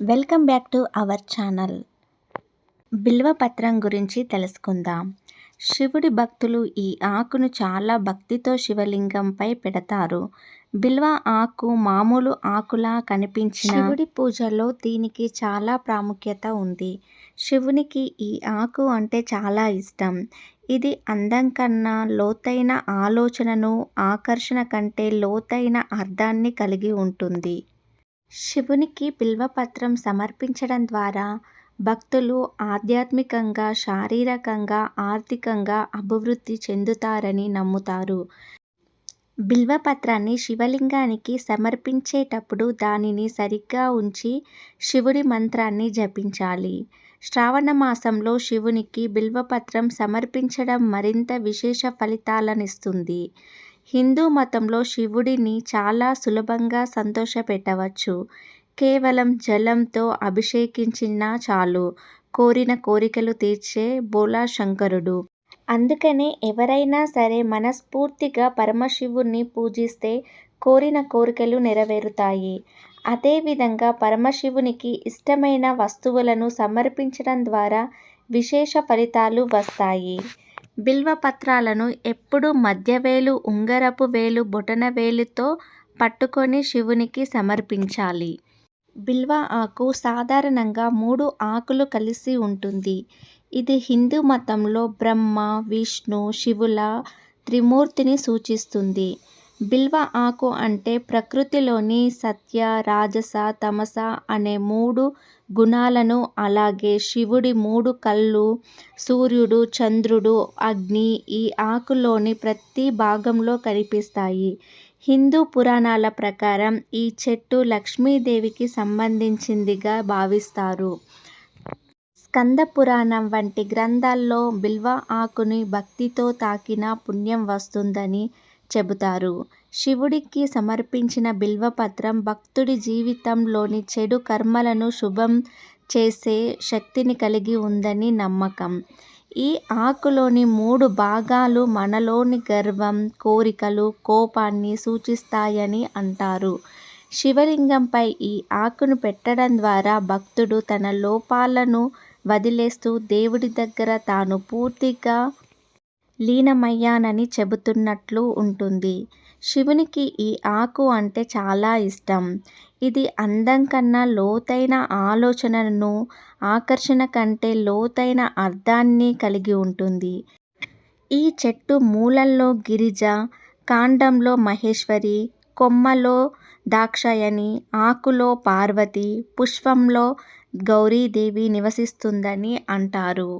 Welcome back to our channel. బిల్వపత్రం గురించి తెలుసుకుందాం. శివుడి భక్తులు ఈ ఆకును చాలా భక్తితో శివలింగంపై పెడతారు. బిల్వ ఆకు మామూలు ఆకులా కనిపించిన శివుడి పూజలో దీనికి చాలా ప్రాముఖ్యత ఉంది. శివునికి ఈ ఆకు అంటే చాలా ఇష్టం. ఇది అందం కన్నా లోతైన ఆలోచనను ఆకర్షణ కంటే లోతైన అర్థాన్ని కలిగి ఉంటుంది. శివునికి బిల్వపత్రం సమర్పించడం ద్వారా భక్తులు ఆధ్యాత్మికంగా శారీరకంగా ఆర్థికంగా అభివృద్ధి చెందుతారని నమ్ముతారు. బిల్వపత్రాన్ని శివలింగానికి సమర్పించేటప్పుడు దానిని సరిగ్గా ఉంచి శివుడి మంత్రాన్ని జపించాలి. శ్రావణ మాసంలో శివునికి బిల్వపత్రం సమర్పించడం మరింత విశేష ఫలితాలనిస్తుంది. హిందూ మతంలో శివుడిని చాలా సులభంగా సంతోషపెట్టవచ్చు. కేవలం జలంతో అభిషేకించినా చాలు కోరిన కోరికలు తీర్చే బోలా శంకరుడు అందుకనే ఎవరైనా సరే మనస్ఫూర్తిగా పరమశివుణ్ణి పూజిస్తే కోరిన కోరికలు నెరవేరుతాయి. అదేవిధంగా పరమశివునికి ఇష్టమైన వస్తువులను సమర్పించడం ద్వారా విశేష ఫలితాలు వస్తాయి. బిల్వపత్రాలను ఎప్పుడూ మధ్యవేలు ఉంగరపు వేలు బొటనవేలుతో పట్టుకొని శివునికి సమర్పించాలి. బిల్వ ఆకు సాధారణంగా మూడు ఆకులు కలిసి ఉంటుంది. ఇది హిందూ మతంలో బ్రహ్మ విష్ణు శివుల త్రిమూర్తిని సూచిస్తుంది. బిల్వ ఆకు అంటే ప్రకృతిలోని సత్య రాజస తమస అనే మూడు గుణాలను అలాగే శివుడి మూడు కళ్ళు సూర్యుడు చంద్రుడు అగ్ని ఈ ఆకులోని ప్రతి భాగంలో కనిపిస్తాయి. హిందూ పురాణాల ప్రకారం ఈ చెట్టు లక్ష్మీదేవికి సంబంధించిందిగా భావిస్తారు. స్కంద పురాణం వంటి గ్రంథాల్లో బిల్వ ఆకుని భక్తితో తాకిన పుణ్యం వస్తుందని చెబుతారు. శివుడికి సమర్పించిన బిల్వపత్రం భక్తుడి జీవితంలోని చెడు కర్మలను శుభం చేసే శక్తిని కలిగి ఉందని నమ్మకం. ఈ ఆకులోని మూడు భాగాలు మనలోని గర్వం కోరికలు కోపాన్ని సూచిస్తాయని అంటారు. శివలింగంపై ఈ ఆకును పెట్టడం ద్వారా భక్తుడు తన లోపాలను వదిలేస్తూ దేవుడి దగ్గర తాను పూర్తిగా లీనమయ్యానని చెబుతున్నట్లు ఉంటుంది. శివునికి ఈ ఆకు అంటే చాలా ఇష్టం. ఇది అందం కన్నా లోతైన ఆలోచనను ఆకర్షణ కంటే లోతైన అర్థాన్ని కలిగి ఉంటుంది. ఈ చెట్టు మూలల్లో గిరిజ కాండంలో మహేశ్వరి కొమ్మలో దాక్షాయని ఆకులో పార్వతి పుష్పంలో గౌరీదేవి నివసిస్తుందని అంటారు.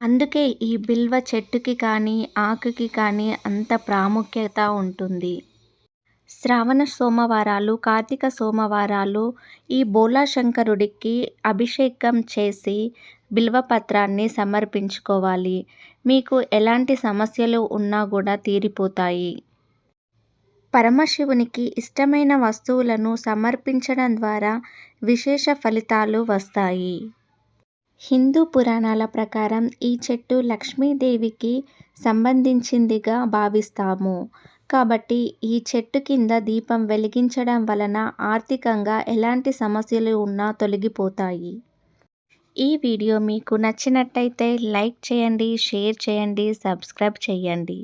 అందుకే ఈ బిల్వ చెట్టుకి కానీ ఆకుకి కానీ అంత ప్రాముఖ్యత ఉంటుంది. శ్రావణ సోమవారాలు కార్తీక సోమవారాలు ఈ బోలాశంకరుడికి అభిషేకం చేసి బిల్వపత్రాన్ని సమర్పించుకోవాలి. మీకు ఎలాంటి సమస్యలు ఉన్నా కూడా తీరిపోతాయి. పరమశివునికి ఇష్టమైన వస్తువులను సమర్పించడం ద్వారా విశేష ఫలితాలు వస్తాయి. హిందూ పురాణాల ప్రకారం ఈ చెట్టు లక్ష్మీదేవికి సంబంధించిందిగా భావిస్తాము. కాబట్టి ఈ చెట్టు కింద దీపం వెలిగించడం వలన ఆర్థికంగా ఎలాంటి సమస్యలు ఉన్నా తొలగిపోతాయి. ఈ వీడియో మీకు నచ్చినట్టయితే లైక్ చేయండి షేర్ చేయండి సబ్స్క్రైబ్ చేయండి.